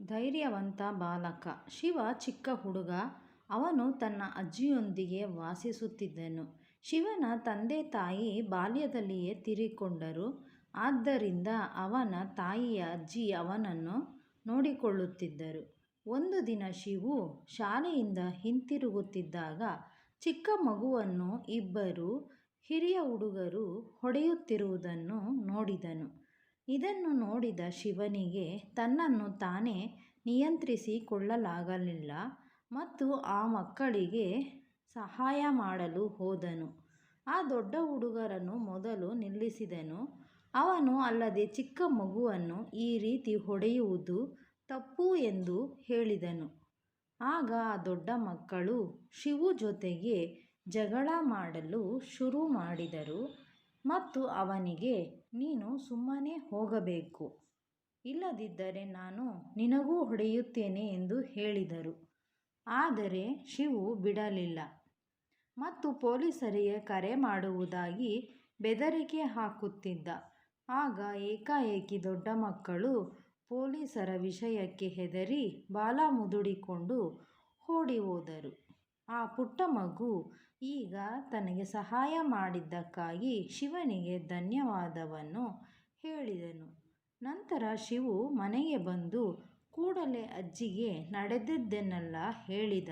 ಧೈರ್ಯವಂತ ಬಾಲಕ ಶಿವ ಚಿಕ್ಕ ಹುಡುಗ. ಅವನು ತನ್ನ ಅಜ್ಜಿಯೊಂದಿಗೆ ವಾಸಿಸುತ್ತಿದ್ದನು. ಶಿವನ ತಂದೆ-ತಾಯಿ ಬಾಲ್ಯದಲ್ಲಿಯೇ ತೀರಿಕೊಂಡರು. ಆದ್ದರಿಂದ ಅವನ ತಾಯಿಯ ಅಜ್ಜಿ ಅವನನ್ನು ನೋಡಿಕೊಳ್ಳುತ್ತಿದ್ದರು. ಒಂದು ದಿನ ಶಿವು ಶಾಲೆಯಿಂದ ಹಿಂತಿರುಗುತ್ತಿದ್ದಾಗ ಚಿಕ್ಕ ಮಗುವನ್ನು ಇಬ್ಬರು ಹಿರಿಯ ಹುಡುಗರು ಹೊಡೆಯುತ್ತಿರುವುದನ್ನು ನೋಡಿದನು. ಇದನ್ನು ನೋಡಿದ ಶಿವನಿಗೆ ತನ್ನನ್ನು ತಾನೇ ನಿಯಂತ್ರಿಸಿಕೊಳ್ಳಲಾಗಲಿಲ್ಲ ಮತ್ತು ಆ ಮಕ್ಕಳಿಗೆ ಸಹಾಯ ಮಾಡಲು ಹೋದನು. ಆ ದೊಡ್ಡ ಹುಡುಗರನ್ನು ಮೊದಲು ನಿಲ್ಲಿಸಿದನು. ಅವನು ಅಲ್ಲದೆ ಚಿಕ್ಕ ಮಗುವನ್ನು ಈ ರೀತಿ ಹೊಡೆಯುವುದು ತಪ್ಪು ಎಂದು ಹೇಳಿದನು. ಆಗ ಆ ದೊಡ್ಡ ಮಕ್ಕಳು ಶಿವು ಜೊತೆಗೆ ಜಗಳ ಮಾಡಲು ಶುರು ಮಾಡಿದರು ಮತ್ತು ಅವನಿಗೆ, ನೀನು ಸುಮ್ಮನೆ ಹೋಗಬೇಕು. ಇಲ್ಲದಿದ್ದರೆ ನಾನು ನಿನಗೂ ಹೊಡೆಯುತ್ತೇನೆ ಎಂದು ಹೇಳಿದರು. ಆದರೆ ಶಿವು ಬಿಡಲಿಲ್ಲ ಮತ್ತು ಪೊಲೀಸರಿಗೆ ಕರೆ ಮಾಡುವುದಾಗಿ ಬೆದರಿಕೆ ಹಾಕುತ್ತಿದ್ದ. ಆಗ ಏಕಾಏಕಿ ದೊಡ್ಡ ಮಕ್ಕಳು ಪೊಲೀಸರ ವಿಷಯಕ್ಕೆ ಹೆದರಿ ಬಾಲ ಮುದುಡಿಕೊಂಡು ಓಡಿಹೋದರು. ಆ ಪುಟ್ಟ ಮಗು ಈಗ ತನಗೆ ಸಹಾಯ ಮಾಡಿದ್ದಕ್ಕಾಗಿ ಶಿವನಿಗೆ ಧನ್ಯವಾದವನ್ನು ಹೇಳಿದನು. ನಂತರ ಶಿವು ಮನೆಗೆ ಬಂದು ಕೂಡಲೇ ಅಜ್ಜಿಗೆ ನಡೆದದ್ದನ್ನೆಲ್ಲ ಹೇಳಿದ.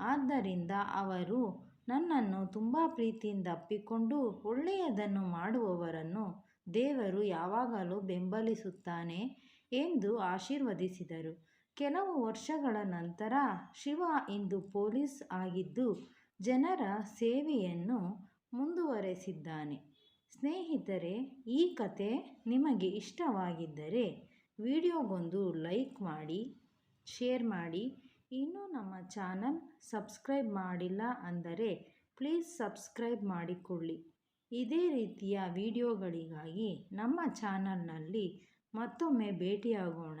ಆದ್ದರಿಂದ ಅವರು, ನನ್ನನ್ನು ತುಂಬ ಪ್ರೀತಿಯಿಂದ ಅಪ್ಪಿಕೊಂಡು ಒಳ್ಳೆಯದನ್ನು ಮಾಡುವವರನ್ನು ದೇವರು ಯಾವಾಗಲೂ ಬೆಂಬಲಿಸುತ್ತಾನೆ ಎಂದು ಆಶೀರ್ವದಿಸಿದರು. ಕೆಲವು ವರ್ಷಗಳ ನಂತರ ಶಿವ ಇಂದು ಪೊಲೀಸ್ ಆಗಿದ್ದು ಜನರ ಸೇವೆಯನ್ನು ಮುಂದುವರೆಸಿದ್ದಾನೆ. ಸ್ನೇಹಿತರೆ ಈ ಕತೆ ನಿಮಗೆ ಇಷ್ಟವಾಗಿದ್ದರೆ ವಿಡಿಯೋಗೊಂದು ಲೈಕ್ ಮಾಡಿ, ಶೇರ್ ಮಾಡಿ. ಇನ್ನೂ ನಮ್ಮ ಚಾನಲ್ ಸಬ್ಸ್ಕ್ರೈಬ್ ಮಾಡಿಲ್ಲ ಅಂದರೆ ಪ್ಲೀಸ್ ಸಬ್ಸ್ಕ್ರೈಬ್ ಮಾಡಿಕೊಳ್ಳಿ. ಇದೇ ರೀತಿಯ ವಿಡಿಯೋಗಳಿಗಾಗಿ ನಮ್ಮ ಚಾನಲ್ನಲ್ಲಿ ಮತ್ತೊಮ್ಮೆ ಭೇಟಿಯಾಗೋಣ.